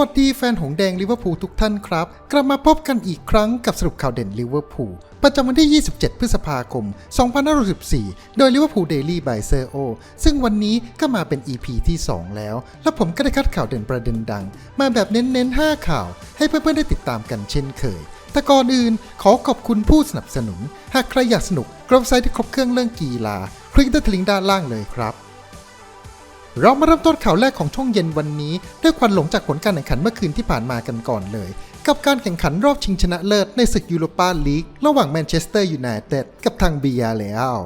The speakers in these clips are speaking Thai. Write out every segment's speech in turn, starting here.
สวัสดีแฟนหงแดงลิเวอร์พูลทุกท่านครับ กลับมาพบกันอีกครั้งกับสรุปข่าวเด่นลิเวอร์พูลประจำวันที่ 27 พฤษภาคม 2514โดยลิเวอร์พูลเดลี่บายเซอร์โอซึ่งวันนี้ก็มาเป็น EP ที่ 2 แล้ว และผมก็ได้คัดข่าวเด่นประเด็นดัง มาแบบเน้นๆ 5 ข่าว ให้เพื่อนๆ ได้ติดตามกันเช่นเคย แต่ก่อนอื่นขอขอบคุณผู้สนับสนุน หากใครอยากสนุกกรอบไซต์ที่ครบเครื่องเรื่องกีฬา คลิกที่ลิงด้านล่างเลยครับ เรามาเริ่มต้นข่าวแรกของช่วงเย็นวันนี้ ด้วยควันหลงจากผลการแข่งขันเมื่อคืนที่ผ่านมากันก่อนเลย กับการแข่งขันรอบชิงชนะเลิศในศึกยูโรปาลีกระหว่างแมนเชสเตอร์ยูไนเต็ดกับทางบียาเลอาล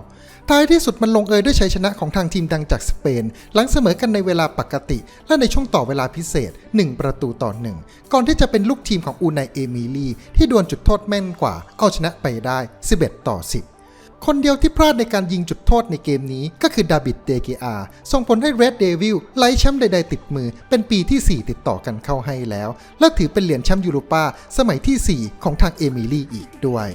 ท้ายที่สุดมันลงเอยด้วยชัยชนะของทางทีมดังจากสเปน หลังเสมอกันในเวลาปกติ และในช่วงต่อเวลาพิเศษ 1 ประตูต่อหนึ่งก่อนที่จะเป็นลูกทีมของอูไนเอมิลีที่ดวลจุดโทษแม่นกว่า เอาชนะไปได้ 11 ต่อ 10 คนเดียวที่พลาดในการยิงจุดโทษในเกมนี้ก็คือดาบิดเดเกอาส่งผลให้ Red Devil ไล่แชมป์ใดๆติดมือ เป็นปีที่ 4 ติดต่อกันเข้าให้แล้ว และถือเป็นเหรียญแชมป์ยูโรปาสมัยที่ 4 ของทางเอมิลี่อีกด้วย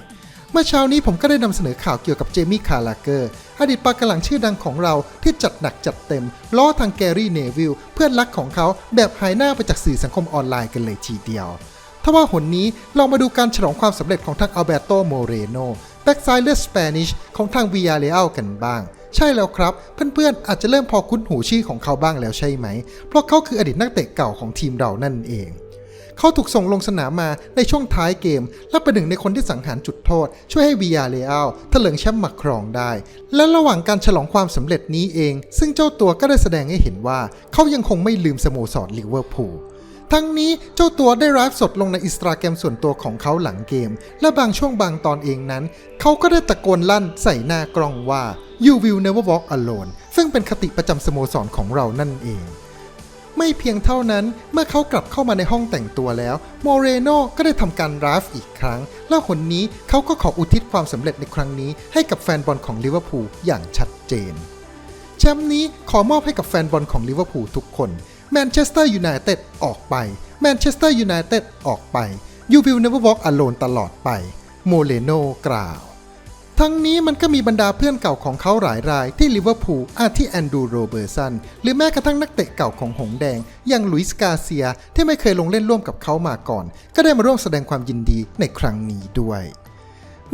เมื่อเช้านี้ผมก็ได้นำเสนอข่าวเกี่ยวกับเจมี่คาร์ลาเกอร์ อดีตปากกหลังชื่อดังของเราที่จัดหนักจัดเต็ม ล้อทางแกรี่เนวิลเพื่อนรักของเขาแบบหายหน้าไปจากสื่อสังคมออนไลน์กันเลยทีเดียว ถ้าว่าหนนี้เรามาดูการฉลองความสำเร็จของทางอัลเบโตโมเรโนแบ็กไซด์เลสสเปนิชของทางวิยาเลอากันบ้าง ใช่แล้วครับ เพื่อนๆ อาจจะเริ่มพอคุ้นหูชื่อของเขาบ้างแล้วใช่ไหม เพราะเขาคืออดีตนักเตะเก่าของทีมเรานั่นเองเขาถูกส่งลงสนามมาในช่วงท้ายเกม และเป็นหนึ่งในคนที่สังหารจุดโทษ ช่วยให้วิยาเลอาลถลิงแชมป์มาครองได้ และระหว่างการฉลองความสำเร็จนี้เอง ซึ่งเจ้าตัวก็ได้แสดงให้เห็นว่า เขายังคงไม่ลืมสโมสรลิเวอร์พูล ทั้งนี้เจ้าตัวได้ไลฟ์สดลงในอินสตาแกรมส่วนตัวของเขาหลังเกม และบางช่วงบางตอนเองนั้น เขาก็ได้ตะโกนลั่นใส่หน้ากล้องว่า you will never walk alone ซึ่งเป็นคติประจำสโมสรของเรานั่นเอง ไม่เพียงเท่านั้นเมื่อเขากลับเข้ามาในห้องแต่งตัวแล้ว โมเรโนก็ได้ทำการราฟอีกครั้ง และหนนี้เขาก็ขออุทิศความสำเร็จในครั้งนี้ ให้กับแฟนบอลของลิเวอร์พูลอย่างชัดเจนแชมป์นี้ขอมอบให้กับแฟนบอลของลิเวอร์พูลทุกคน แมนเชสเตอร์ยูไนเต็ดออกไปแมนเชสเตอร์ยูไนเต็ดออกไปยูวิลเนเวอร์วอล์กอโลนตลอดไปโมเลโนกล่าว ทั้งนี้มันก็มีบรรดาเพื่อนเก่าของเขาหลายรายที่ลิเวอร์พูลอาทิแอนดูโรเบอร์สัน หรือแม้กระทั่งนักเตะเก่าของหงแดง อย่างลุยส์กาเซียที่ไม่เคยลงเล่นร่วมกับเขามาก่อน ก็ได้มาร่วมแสดงความยินดีในครั้งนี้ด้วย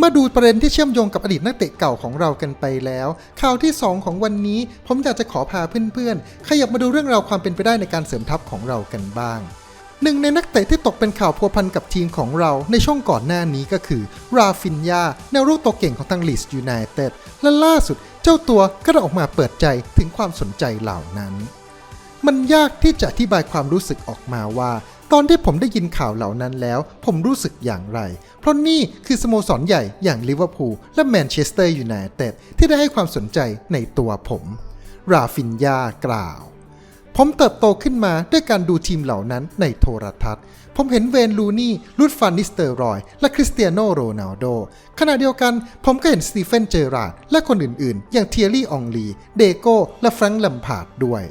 มาดูประเด็นที่เชื่อมโยงกับอดีตนักเตะเก่าของเรากันไปแล้ว ข่าวที่ 2 ของวันนี้ ผมอยากจะขอพาเพื่อนๆ ขยับมาดูเรื่องราวความเป็นไปได้ในการเสริมทัพของเรากันบ้าง หนึ่งในนักเตะที่ตกเป็นข่าวพัวพันกับทีมของเราในช่วงก่อนหน้านี้ก็คือ ราฟินยาแนวรุกตัวเก่งของทางลีสยูไนเต็ดและล่าสุดเจ้าตัวก็ได้ออกมาเปิดใจถึงความสนใจเหล่านั้น มันยากที่จะอธิบายความรู้สึกออกมาว่า ตอนที่ผมได้ยินข่าวเหล่านั้นแล้ว ผมรู้สึกอย่างไร เพราะนี่คือสโมสรใหญ่อย่างลิเวอร์พูลและแมนเชสเตอร์ยูไนเต็ดที่ได้ให้ความสนใจในตัวผม ราฟินยากล่าว ผมเติบโตขึ้นมาด้วยการดูทีมเหล่านั้นในโทรทัศน์ ผมเห็นเวนลูนี่ลูดฟานนิสเตอร์รอย และคริสเตียโนโรนัลโด ขณะเดียวกันผมก็เห็นสตีเฟนเจอราร์ดและคนอื่นๆ อย่างเทียรี่อองลี เดโก้และแฟรงค์ลัมพาร์ดด้วย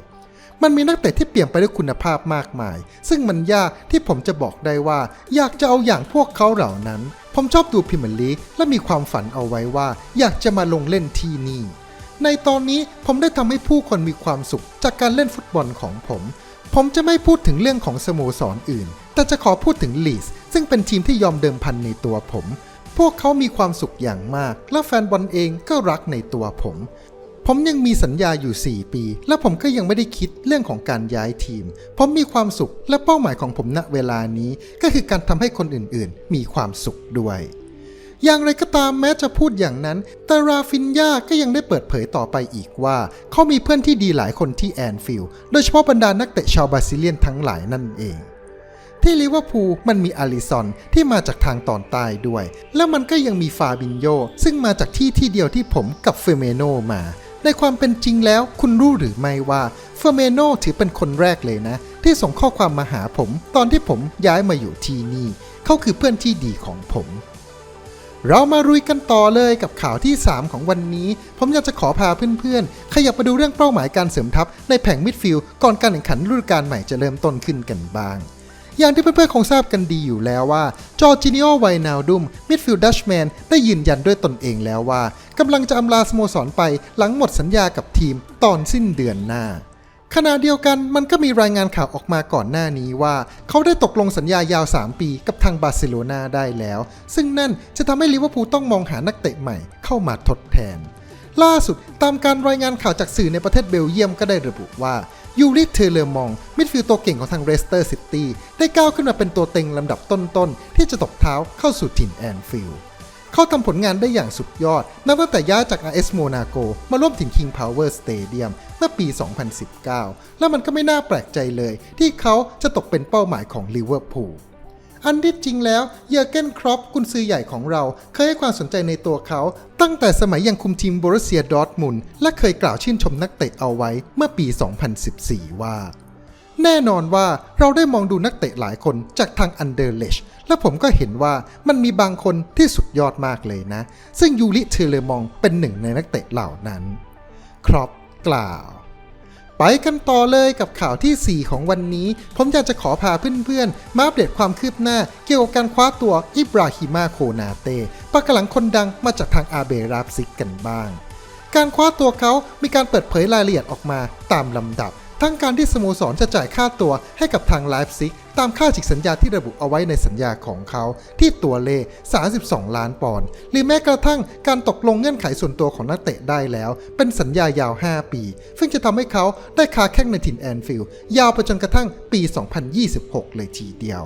มันมีนักเตะที่เปลี่ยนไปด้วยคุณภาพมากมาย ซึ่งมันยากที่ผมจะบอกได้ว่า อยากจะเอาอย่างพวกเขาเหล่านั้น ผมชอบดูพรีเมียร์ลีกและมีความฝันเอาไว้ว่า อยากจะมาลงเล่นที่นี่ ในตอนนี้ผมได้ทำให้ผู้คนมีความสุขจากการเล่นฟุตบอลของผม ผมจะไม่พูดถึงเรื่องของสโมสรออื่น แต่จะขอพูดถึงลีสซึ่งเป็นทีมที่ยอมเดิมพันในตัวผมพวกเขามีความสุขอย่างมาก และแฟนบอลเองก็รักในตัวผม ผมยังมีสัญญาอยู่ 4 ปี และผมก็ยังไม่ได้คิดเรื่องของการย้ายทีม ผมมีความสุขและเป้าหมายของผมณเวลานี้ ก็คือการทำให้คนอื่นๆ มีความสุขด้วยอย่างไรก็ตามแม้จะพูดอย่างนั้น แต่ราฟินยาก็ยังได้เปิดเผยต่อไปอีกว่า เขามีเพื่อนที่ดีหลายคนที่แอนฟิลด์โดยเฉพาะบรรดานักเตะชาวบราซิเลียนทั้งหลายนั่นเอง ที่ลิเวอร์พูลมันมีอาริซอนที่มาจากทางตอนใต้ด้วย และมันก็ยังมีฟาบินโยซึ่งมาจากที่ที่เดียวที่ผมกับเฟเมโนมา ในความเป็นจริงแล้วคุณรู้หรือไม่ว่าเฟอร์เมโนถือเป็นคนแรกเลยนะ ที่ส่งข้อความมาหาผมตอนที่ผมย้ายมาอยู่ที่นี่ เขาคือเพื่อนที่ดีของผม เรามารุยกันต่อเลยกับข่าวที่ 3 ของวันนี้ ผมอยากจะขอพาเพื่อนๆ ขยับมาดูเรื่องเป้าหมายการเสริมทัพในแผงมิดฟิลด์ก่อนการแข่งขันฤดูกาลใหม่จะเริ่มต้นขึ้นกันบ้าง อย่างที่เพื่อนๆคงทราบกันดีอยู่แล้วว่าจอร์จินิโอไวนาลดุมมิดฟิลด์ดัชแมนได้ยืนยันด้วยตนเองแล้วว่ากำลังจะอำลาสโมสรไปหลังหมดสัญญากับทีมตอนสิ้นเดือนหน้าขณะเดียวกันมันก็มีรายงานข่าวออกมาก่อนหน้านี้ว่า เขาได้ตกลงสัญญายาว 3 ปีกับทางบาร์เซโลนาได้แล้ว ซึ่งนั่นจะทำให้ลิเวอร์พูลต้องมองหานักเตะใหม่เข้ามาทดแทน ล่าสุดตามการรายงานข่าวจากสื่อในประเทศเบลเยียมก็ได้ระบุว่า ยูริเทเลมอง มิดฟิลด์ตัวเก่งของทางเรสเตอร์ซิตี้ได้ก้าวขึ้นมาเป็นตัวเต็งลำดับต้นๆ ที่จะตบเท้าเข้าสู่ถิ่นแอนฟิลด์เขาทำผลงานได้อย่างสุดยอด นับตั้งแต่ย้ายจาก RS Monaco มาร่วมถึง King Power Stadium เมื่อปี 2019 และมันก็ไม่น่าแปลกใจเลย ที่เขาจะตกเป็นเป้าหมายของลิเวอร์พูล อันที่จริงแล้วเยอร์เกนครอปกุนซือใหญ่ของเรา เคยให้ความสนใจในตัวเขา ตั้งแต่สมัยยังคุมทีมบร u เซียดอร์ทมุนและเคยกล่าวชื่นชมนักเตะเอาไว้เมื่อปี 2014 ว่า แน่นอนว่าเราได้มองดูนักเตะหลายคนจากทางอันเดอร์เลชและผมก็เห็นว่ามันมีบางคนที่สุดยอดมากเลยนะ ซึ่งยูริเทเลมองเป็นหนึ่งในนักเตะเหล่านั้น ครอปกล่าว ไปกันต่อเลยกับข่าวที่ 4 ของวันนี้ ผมอยากจะขอพาเพื่อนๆ มาอัปเดตความคืบหน้า เกี่ยวกับการคว้าตัวอิบราฮิมาโคนาเต้ปากกหลังคนดังมาจากทางอาเบราบซิกกันบ้าง การคว้าตัวเขามีการเปิดเผยรายละเอียดออกมาตามลำดับ ทั้งการที่สโมสรจะจ่ายค่าตัวให้กับทางไลฟ์ซิก ตามค่าจิกสัญญาที่ระบุเอาไว้ในสัญญาของเขาที่ตัวเลข 32 ล้านปอนด์หรือแม้กระทั่งการตกลงเงื่อนไขส่วนตัวของนักเตะได้แล้ว เป็นสัญญายาว 5 ปี ซึ่งจะทำให้เขาได้ค้าแข้งในถิ่นแอนฟิลด์ยาวไปจนกระทั่งปี 2026 เลยทีเดียว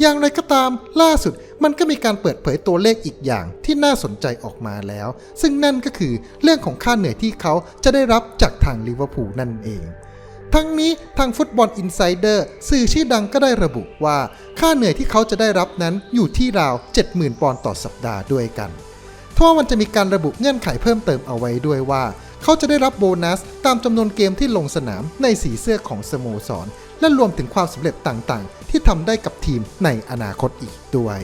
อย่างไรก็ตามล่าสุดมันก็มีการเปิดเผยตัวเลขอีกอย่างที่น่าสนใจออกมาแล้ว ซึ่งนั่นก็คือเรื่องของค่าเหนื่อยที่เขาจะได้รับจากทางลิเวอร์พูลนั่นเอง ทั้งนี้ทางฟุตบอลอินไซเดอร์สื่อชื่อดังก็ได้ระบุว่า ค่าเหนื่อยที่เขาจะได้รับนั้นอยู่ที่ราว 70,000 ปอนด์ต่อสัปดาห์ด้วยกันทว่ามันจะมีการระบุเงื่อนไขเพิ่มเติมเอาไว้ด้วยว่า เขาจะได้รับโบนัสตามจำนวนเกมที่ลงสนามในสีเสื้อของสโมสร และรวมถึงความสำเร็จต่างๆ ที่ทำได้กับทีมในอนาคตอีกด้วย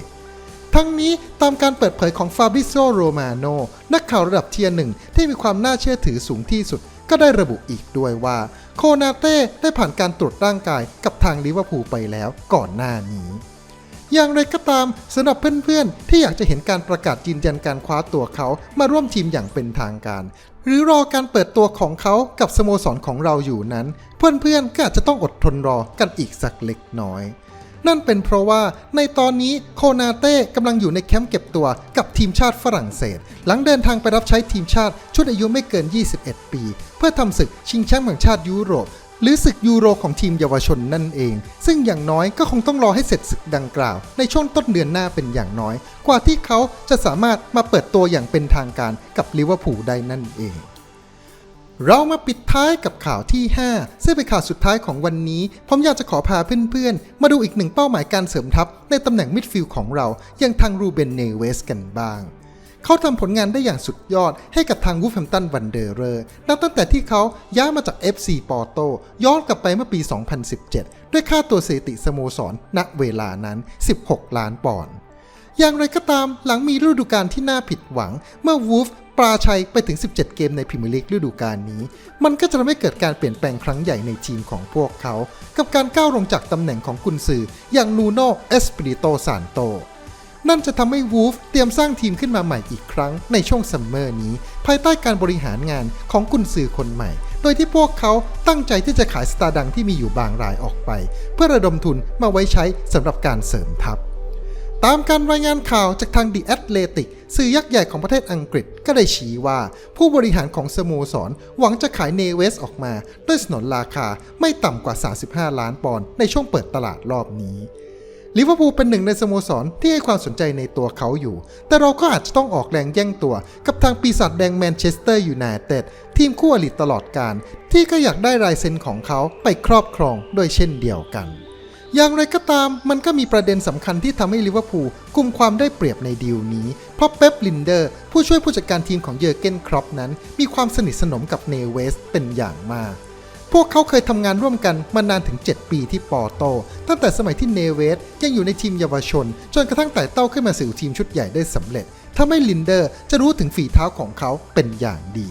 ทั้งนี้ตามการเปิดเผยของฟาบริโซโรมาโนนักข่าวระดับเทียร์หนึ่งที่มีความน่าเชื่อถือสูงที่สุด ก็ได้ระบุอีกด้วยว่า โคนาเต้ได้ผ่านการตรวจร่างกายกับทางลิเวอร์พูลไปแล้วก่อนหน้านี้อย่างไรก็ตามสำหรับเพื่อนๆ ที่อยากจะเห็นการประกาศยืนยันการคว้าตัวเขามาร่วมทีมอย่างเป็นทางการ หรือรอการเปิดตัวของเขากับสโมสรของเราอยู่นั้น เพื่อนๆก็อาจจะต้องอดทนรอกันอีกสักเล็กน้อย นั่นเป็นเพราะว่าในตอนนี้โคนาเต้กำลังอยู่ในแคมป์เก็บตัวกับทีมชาติฝรั่งเศส หลังเดินทางไปรับใช้ทีมชาติชุดอายุไม่เกิน 21 ปี เพื่อทำศึกชิงแชมป์แห่งชาติยุโรปหรือศึกยูโรของทีมเยาวชนนั่นเอง ซึ่งอย่างน้อยก็คงต้องรอให้เสร็จศึกดังกล่าว ในช่วงต้นเดือนหน้าเป็นอย่างน้อย กว่าที่เขาจะสามารถมาเปิดตัวอย่างเป็นทางการกับลิเวอร์พูลได้นั่นเอง เรามาปิดท้ายกับข่าวที่ 5 ซึ่งเป็นข่าวสุดท้ายของวันนี้ ผมอยากจะขอพาเพื่อนๆ มาดูอีกหนึ่งเป้าหมายการเสริมทัพในตำแหน่งมิดฟิลด์ของเราอย่างทางรูเบนเนเวสกันบ้าง เขาทำผลงานได้อย่างสุดยอดให้กับทางวูฟแฮมตันวันเดอร์เรอร์นับตั้งแต่ที่เขาย้ายมาจาก FC ปอร์โตย้อนกลับไปเมื่อปี 2017 ด้วยค่าตัวสติสโมสรณเวลานั้น 16 ล้านปอนด์อย่างไรก็ตามหลังมีฤดูกาลที่น่าผิดหวัง เมื่อวูฟ ปราชัยไปถึง 17 เกมในพรีเมียร์ลีกฤดูกาลนี้ มันก็จะทำให้เกิดการเปลี่ยนแปลงครั้งใหญ่ในทีมของพวกเขา กับการก้าวลงจากตำแหน่งของกุนซืออย่างนูโนเอสปิริโตซานโต นั่นจะทำให้วูฟเตรียมสร้างทีมขึ้นมาใหม่อีกครั้งในช่วงซัมเมอร์นี้ ภายใต้การบริหารงานของกุนซือคนใหม่ โดยที่พวกเขาตั้งใจที่จะขายสตาร์ดังที่มีอยู่บางรายออกไป เพื่อระดมทุนมาไว้ใช้สำหรับการเสริมทัพ ตามการรายงานข่าวจากทาง The Athletic สื่อยักษ์ใหญ่ของประเทศอังกฤษก็ได้ชี้ว่า ผู้บริหารของสโมสร หวังจะขายเนเวสออกมา ด้วยสนนราคาไม่ต่ำกว่า 35 ล้านปอนด์ในช่วงเปิดตลาดรอบนี้ลิเวอร์พูลเป็นหนึ่งในสโมสรที่ให้ความสนใจในตัวเขาอยู่ แต่เราก็อาจจะต้องออกแรงแย่งตัว กับทางปีศาจแดงแมนเชสเตอร์ยูไนเต็ดทีมคู่อริตลอดการ ที่ก็อยากได้ลายเซ็นของเขาไปครอบครองด้วยเช่นเดียวกัน อย่างไรก็ตามมันก็มีประเด็นสำคัญที่ทำให้ลิเวอร์พูลกุมความได้เปรียบในดีลนี้ เพราะเป๊ปลินเดอร์ผู้ช่วยผู้จัดการทีมของเยอร์เกนครอปนั้น มีความสนิทสนมกับเนเวสเป็นอย่างมาก พวกเขาเคยทำงานร่วมกันมานานถึง 7 ปีที่ปอร์โต ตั้งแต่สมัยที่เนเวสยังอยู่ในทีมเยาวชน จนกระทั่งไต่เต้าขึ้นมาสู่ทีมชุดใหญ่ได้สำเร็จทำให้ลินเดอร์จะรู้ถึงฝีเท้าของเขาเป็นอย่างดี